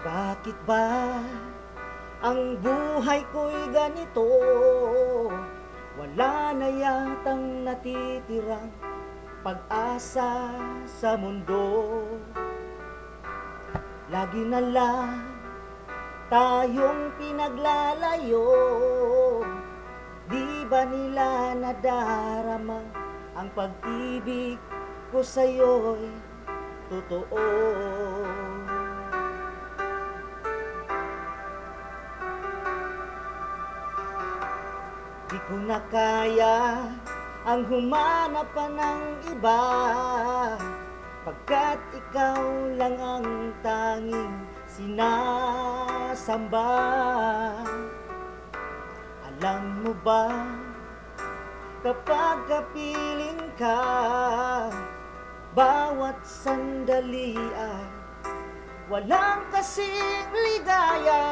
Bakit ba ang buhay ko'y ganito? Wala na yatang natitirang pag-asa sa mundo. Lagi na lang tayong pinaglalayo. Di ba nila nadarama ang pag-ibig ko sa'yo'y totoo ko na kaya ang humanap pa ng iba Pagkat ikaw lang ang tanging sinasamba. Alam mo ba kapag kapiling ka Bawat sandali ay walang kasing ligaya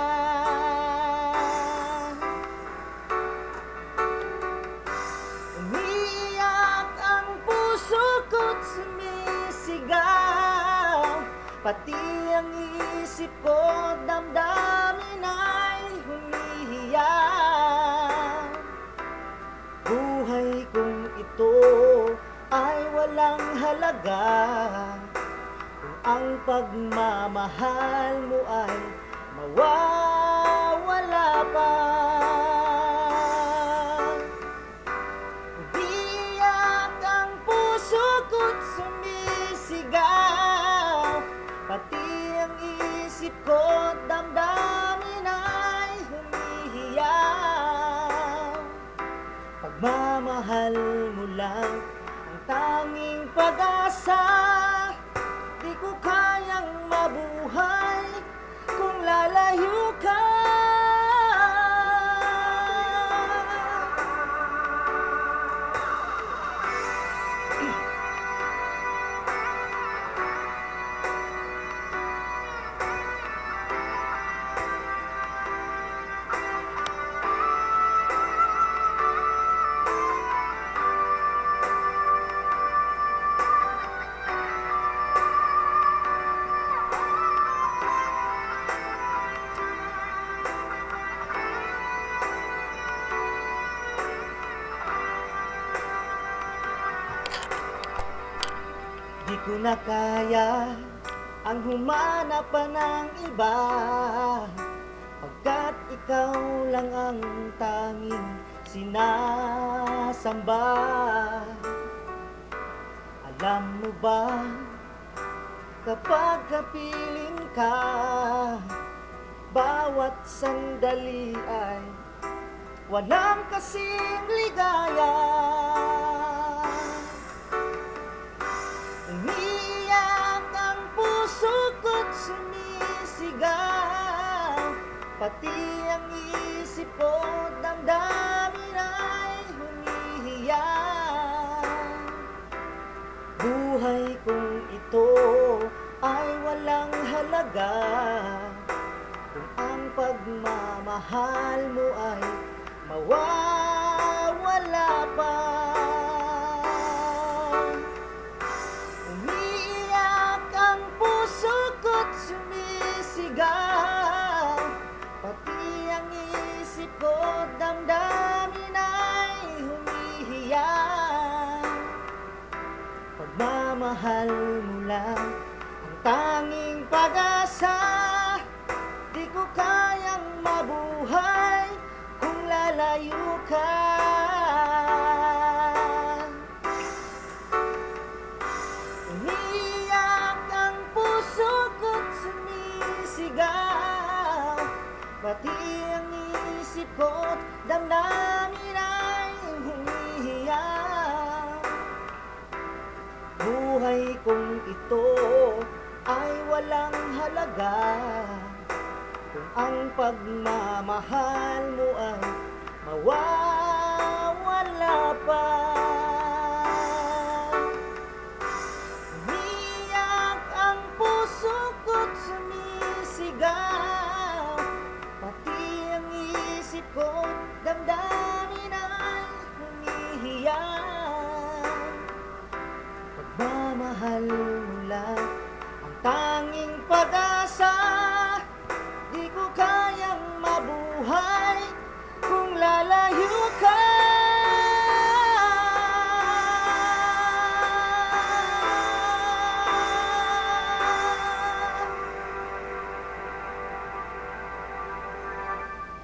Pati ang isip ko damdamin ay humihiyaw Buhay kong ito ay walang halaga. Kung ang pagmamahal mo ay mawawala pa isip ko damdamin ay humihiyaw Pagmamahal mo lang ang tanging pag-asa. Di ko kayang mabuhay kung lalayo Di ko na kaya ang humanap pa ng iba. Pagkat ikaw lang ang tanging sinasamba. Alam mo ba kapag kapiling ka Bawat sandali ay walang kasing ligaya sumisigaw Pati ang isip ko damdamin ay humihiyaw Buhay kong ito ay walang halaga. Kung ang pagmamahal mo ay mawawala pa Pagmamahal mo lang ang tanging pag-asa. Di ko kayang mabuhay kung lalayo ka. Umiiyak ang puso ko't sumisigaw. Pati ang isip ko't damdamin ay humihiyaw Buhay kong ito ay walang halaga. Kung ang pagmamahal mo ay mawawala pa. Umiiyak ang puso ko't sumisigaw. Pati ang isip ko damdamin ay humihiyaw